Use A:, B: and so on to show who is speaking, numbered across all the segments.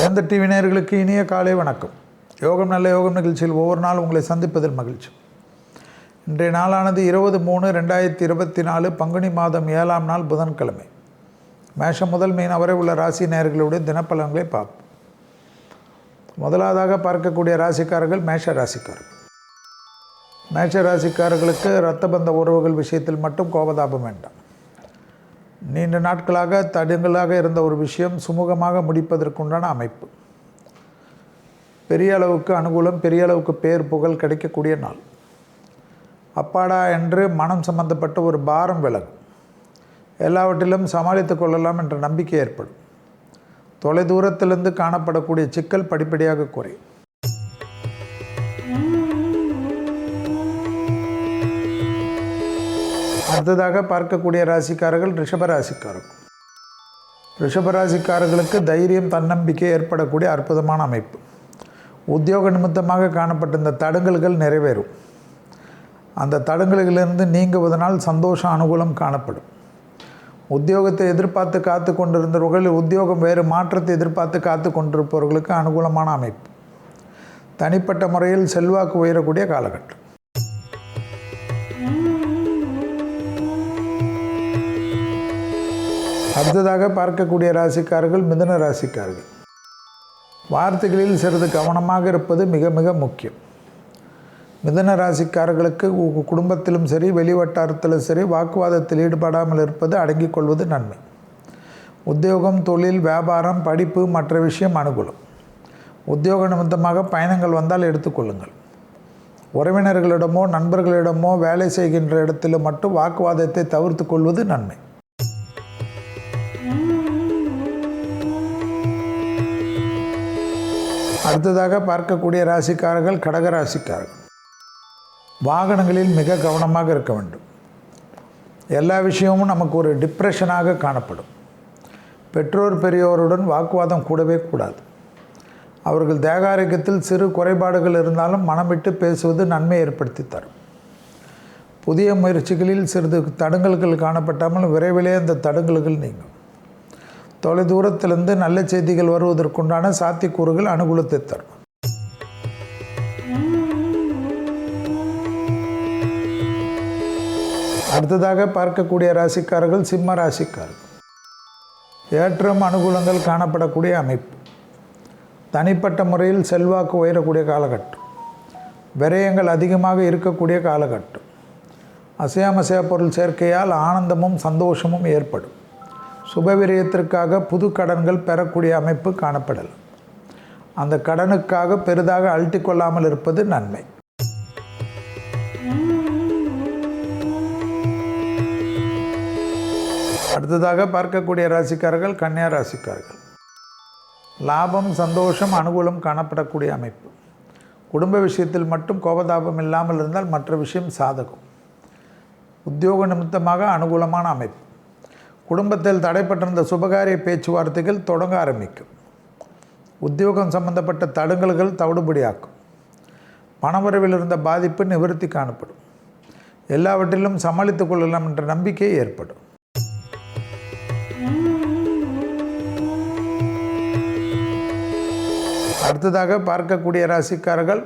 A: சிறந்த டிவி நேயர்களுக்கு இனிய காலை வணக்கம். யோகம் நல்ல யோகம் நிகழ்ச்சியில் ஒவ்வொரு நாள் உங்களை சந்திப்பதில் மகிழ்ச்சி. இன்றைய நாளானது இருபது மூணு ரெண்டாயிரத்தி இருபத்தி நாலு பங்குனி மாதம் ஏழாம் நாள் புதன்கிழமை. மேஷம் முதல் மீன் வரை உள்ள ராசி நேயர்களுடைய தினப்பலன்களை பார்ப்போம். முதலாவதாக பார்க்கக்கூடிய ராசிக்காரர்கள் மேஷ ராசிக்காரர்கள் மேஷ ராசிக்காரர்களுக்கு இரத்த பந்த உறவுகள் விஷயத்தில் மட்டும் கோபதாபம் வேண்டாம். நீண்ட நாட்களாக தடங்களாக இருந்த ஒரு விஷயம் சுமூகமாக முடிப்பதற்குண்டான அமைப்பு. பெரிய அளவுக்கு அனுகூலம் பெரிய அளவுக்கு பேர் புகழ் கிடைக்கக்கூடிய நாள். அப்பாடா என்று மனம் சம்பந்தப்பட்ட ஒரு பாரம் விலகும். எல்லாவற்றிலும் சமாளித்து கொள்ளலாம் என்ற நம்பிக்கை ஏற்படும். தொலைதூரத்திலிருந்து காணப்படக்கூடிய சிக்கல் படிப்படியாக குறையும். அடுத்ததாக பார்க்கக்கூடிய ராசிக்காரர்கள் ரிஷபராசிக்காரர்கள் ரிஷபராசிக்காரர்களுக்கு தைரியம் தன்னம்பிக்கை ஏற்படக்கூடிய அற்புதமான அமைப்பு. உத்தியோக நிமித்தமாக காணப்பட்ட இந்த தடங்கல்கள் நிறைவேறும். அந்த தடங்கல்களிலிருந்து நீங்குவதனால் சந்தோஷம் அனுகூலம் காணப்படும். உத்தியோகத்தை எதிர்பார்த்து காத்து கொண்டிருந்தவர்கள் உத்தியோகம் வேறு மாற்றத்தை எதிர்பார்த்து காத்து கொண்டிருப்பவர்களுக்கு அனுகூலமான அமைப்பு. தனிப்பட்ட முறையில் செல்வாக்கு உயரக்கூடிய காலகட்டம். அடுத்ததாக பார்க்கக்கூடிய ராசிக்காரர்கள் மிதன ராசிக்காரர்கள். வார்த்தைகளில் சிறிது கவனமாக இருப்பது மிக மிக முக்கியம். மிதன ராசிக்காரர்களுக்கு குடும்பத்திலும் சரி வெளிவட்டாரத்திலும் சரி வாக்குவாதத்தில் ஈடுபடாமல் இருப்பது அடங்கிக் கொள்வது நன்மை. உத்தியோகம் தொழில் வியாபாரம் படிப்பு மற்ற விஷயம் அனுகூலம். உத்தியோக நிமித்தமாக பயணங்கள் வந்தால் எடுத்துக்கொள்ளுங்கள் உறவினர்களிடமோ நண்பர்களிடமோ வேலை செய்கின்ற இடத்திலும் மட்டும் வாக்குவாதத்தை தவிர்த்து கொள்வது நன்மை. அடுத்ததாக பார்க்கக்கூடிய ராசிக்காரர்கள் கடக ராசிக்காரர்கள் வாகனங்களில் மிக கவனமாக இருக்க வேண்டும். எல்லா விஷயமும் நமக்கு ஒரு டிப்ரெஷனாக காணப்படும். பெற்றோர் பெரியோருடன் வாக்குவாதம் கூடவே கூடாது. அவர்கள் தேகாரோக்கியத்தில் சிறு குறைபாடுகள் இருந்தாலும் மனம் விட்டு பேசுவது நன்மை ஏற்படுத்தி தரும். புதிய முயற்சிகளில் சிறிது தடுங்கல்கள் காணப்பட்டாமல் விரைவிலே அந்த தடுங்கல்கள் நீங்கும். தொலைதூரத்திலிருந்து நல்ல செய்திகள் வருவதற்குண்டான சாத்தியக்கூறுகள் அனுகூலத்தை தரும். அடுத்ததாக பார்க்கக்கூடிய ராசிக்காரர்கள் சிம்ம ராசிக்காரர்கள். ஏற்றம் அனுகூலங்கள் காணப்படக்கூடிய அமைப்பு. தனிப்பட்ட முறையில் செல்வாக்கு உயரக்கூடிய காலகட்டம். விரயங்கள் அதிகமாக இருக்கக்கூடிய காலகட்டம். அசையாமசையா பொருள் சேர்க்கையால் ஆனந்தமும் சந்தோஷமும் ஏற்படும். சுபவிரயத்திற்காக புது கடன்கள் பெறக்கூடிய அமைப்பு காணப்படலாம் அந்த கடனுக்காக பெரிதாக அழட்டிக்கொள்ளாமல் இருப்பது நன்மை. அடுத்ததாக பார்க்கக்கூடிய ராசிக்காரர்கள் கன்னியா ராசிக்காரர்கள். லாபம் சந்தோஷம் அனுகூலம் காணப்படக்கூடிய அமைப்பு. குடும்ப விஷயத்தில் மட்டும் கோபதாபம் இல்லாமல் இருந்தால் மற்ற விஷயம் சாதகம். உத்தியோக நிமித்தமாக அனுகூலமான அமைப்பு. குடும்பத்தில் தடைப்பட்டிருந்த சுபகாரிய பேச்சுவார்த்தைகள் தொடங்க ஆரம்பிக்கும். உத்தியோகம் சம்பந்தப்பட்ட தடுங்கல்கள் தவிடுபடியாக்கும். பணவரவில் இருந்த பாதிப்பு நிவர்த்தி காணப்படும். எல்லாவற்றிலும் சமாளித்துக் கொள்ளலாம் என்ற நம்பிக்கை ஏற்படும். அடுத்ததாக பார்க்கக்கூடிய ராசிக்காரர்கள்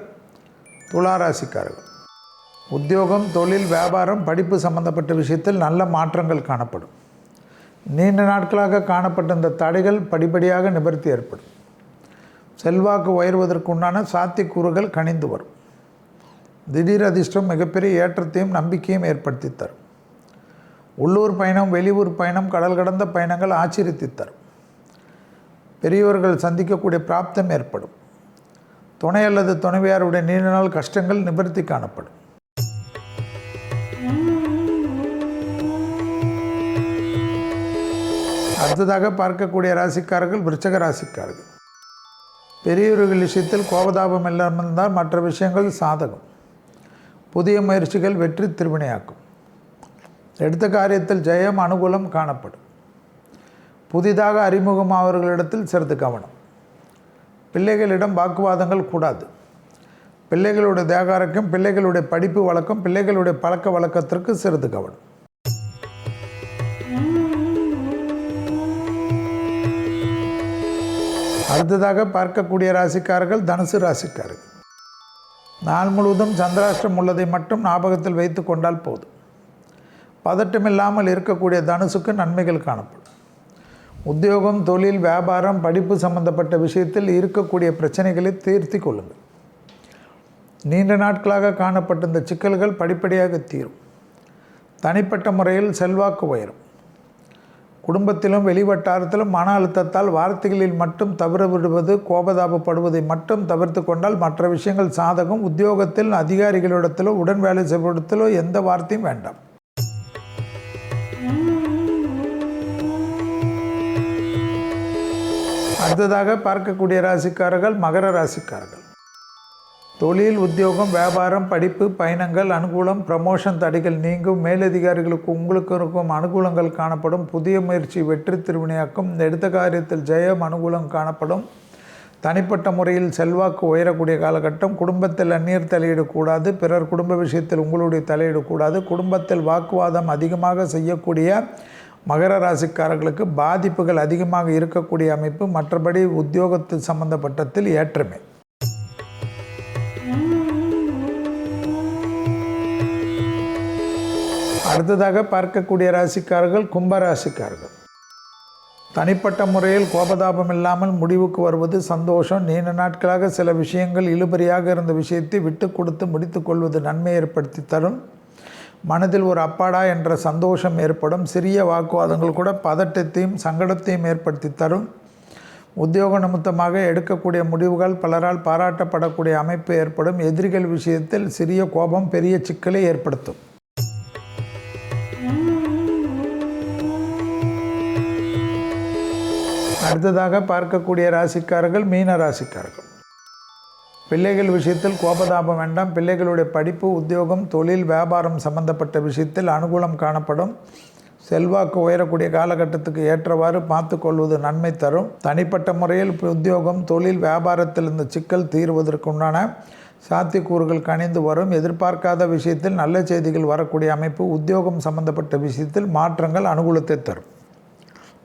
A: துலா ராசிக்காரர்கள். உத்தியோகம் தொழில் வியாபாரம் படிப்பு சம்பந்தப்பட்ட விஷயத்தில் நல்ல மாற்றங்கள் காணப்படும். நீண்ட நாட்களாக காணப்பட்ட இந்த தடைகள் படிப்படியாக நிவர்த்தி ஏற்படும். செல்வாக்கு உயர்வதற்குண்டான சாத்தியக்கூறுகள் கணிந்து வரும். திடீர் அதிர்ஷ்டம் மிகப்பெரிய ஏற்றத்தையும் நம்பிக்கையும் ஏற்படுத்தி தரும். உள்ளூர் பயணம் வெளியூர் பயணம் கடல் கடந்த பயணங்கள் ஆச்சரித்து தரும். பெரியவர்கள் சந்திக்கக்கூடிய பிராப்தம் ஏற்படும். துணை அல்லது துணைவியாருடைய நீண்ட நாள் கஷ்டங்கள் நிவர்த்தி காணப்படும். அடுத்ததாக பார்க்கக்கூடிய ராசிக்காரர்கள் விருச்சக ராசிக்காரர்கள். பெரியவர்கள் விஷயத்தில் கோபதாபம் இல்லாமல் இருந்தால் மற்ற விஷயங்கள் சாதகம். புதிய முயற்சிகள் வெற்றி திருவினையாக்கும். எடுத்த காரியத்தில் ஜெயம் அனுகூலம் காணப்படும். புதிதாக அறிமுகமாவர்களிடத்தில் சிறிது கவனம். பிள்ளைகளிடம் வாக்குவாதங்கள் கூடாது. பிள்ளைகளுடைய தேகாரக்கம் பிள்ளைகளுடைய படிப்பு வழக்கம் பிள்ளைகளுடைய பழக்க வழக்கத்திற்கு சிறிது கவனம். அடுத்ததாக பார்க்கக்கூடிய ராசிக்காரர்கள் தனுசு ராசிக்காரர்கள் நாள் முழுவதும் சந்திராஷ்டம் உள்ளதை மட்டும் ஞாபகத்தில் வைத்து கொண்டால் போதும். பதட்டமில்லாமல் இருக்கக்கூடிய தனுசுக்கு நன்மைகள் காணப்படும். உத்தியோகம் தொழில் வியாபாரம் படிப்பு சம்பந்தப்பட்ட விஷயத்தில் இருக்கக்கூடிய பிரச்சனைகளை தீர்த்தி கொள்ளுங்கள். நீண்ட நாட்களாக காணப்பட்ட இந்த சிக்கல்கள் படிப்படியாக தீரும். தனிப்பட்ட முறையில் செல்வாக்கு உயரும். குடும்பத்திலும் வெளிவட்டாரத்திலும் மன அழுத்தத்தால் வார்த்தைகளில் மட்டும் தவிர விடுவது கோபதாபப்படுவதை மட்டும் தவிர்த்து கொண்டால் மற்ற விஷயங்கள் சாதகம். உத்தியோகத்தில் அதிகாரிகளிடத்திலோ உடன் வேலை செய்வதிலோ எந்த வார்த்தையும் வேண்டாம். அடுத்ததாக பார்க்கக்கூடிய ராசிக்காரர்கள் மகர ராசிக்காரர்கள். தொழில் உத்தியோகம் வியாபாரம் படிப்பு பயணங்கள் அனுகூலம் ப்ரமோஷன் தடைகள் நீங்கும். மேலதிகாரிகளுக்கு உங்களுக்கு இருக்கும் அனுகூலங்கள் காணப்படும். புதிய முயற்சி வெற்றி திருவினையாக்கும். எடுத்த காரியத்தில் ஜெயம் அனுகூலம் காணப்படும். தனிப்பட்ட முறையில் செல்வாக்கு உயரக்கூடிய காலகட்டம். குடும்பத்தில் அந்நீர் தலையிடக்கூடாது. பிறர் குடும்ப விஷயத்தில் உங்களுடைய தலையிடக்கூடாது. குடும்பத்தில் வாக்குவாதம் அதிகமாக செய்யக்கூடிய மகர ராசிக்காரர்களுக்கு பாதிப்புகள் அதிகமாக இருக்கக்கூடிய அமைப்பு. மற்றபடி உத்தியோகத்து சம்பந்தப்பட்டத்தில் ஏற்றமே. அடுத்ததாக பார்க்கக்கூடிய ராசிக்காரர்கள் கும்பராசிக்காரர்கள் தனிப்பட்ட முறையில் கோபதாபம் இல்லாமல் முடிவுக்கு வருவது சந்தோஷம். நீண்ட நாட்களாக சில விஷயங்கள் இழுபறியாக இருந்த விஷயத்தை விட்டு கொடுத்து முடித்து கொள்வது நன்மை ஏற்படுத்தி தரும். மனதில் ஒரு அப்பாடா என்ற சந்தோஷம் ஏற்படும். சிறிய வாக்குவாதங்கள் கூட பதட்டத்தையும் சங்கடத்தையும் ஏற்படுத்தி தரும். உத்தியோக நிமித்தமாக எடுக்கக்கூடிய முடிவுகள் பலரால் பாராட்டப்படக்கூடிய அமைப்பு ஏற்படும். எதிரிகள் விஷயத்தில் சிறிய கோபம் பெரிய சிக்கலை ஏற்படுத்தும். அடுத்ததாக பார்க்கக்கூடிய ராசிக்காரர்கள் மீன ராசிக்காரர்கள். பிள்ளைகள் விஷயத்தில் கோபதாபம் வேண்டாம். பிள்ளைகளுடைய படிப்பு உத்தியோகம் தொழில் வியாபாரம் சம்பந்தப்பட்ட விஷயத்தில் அனுகூலம் காணப்படும். செல்வாக்கு உயரக்கூடிய காலகட்டத்துக்கு ஏற்றவாறு பார்த்து கொள்வது நன்மை தரும். தனிப்பட்ட முறையில் உத்தியோகம் தொழில் வியாபாரத்தில் இந்த சிக்கல் தீர்வதற்குண்டான சாத்தியக்கூறுகள் கணிந்து வரும். எதிர்பார்க்காத விஷயத்தில் நல்ல செய்திகள் வரக்கூடிய அமைப்பு உத்தியோகம் சம்பந்தப்பட்ட விஷயத்தில் மாற்றங்கள் அனுகூலத்தை தரும்.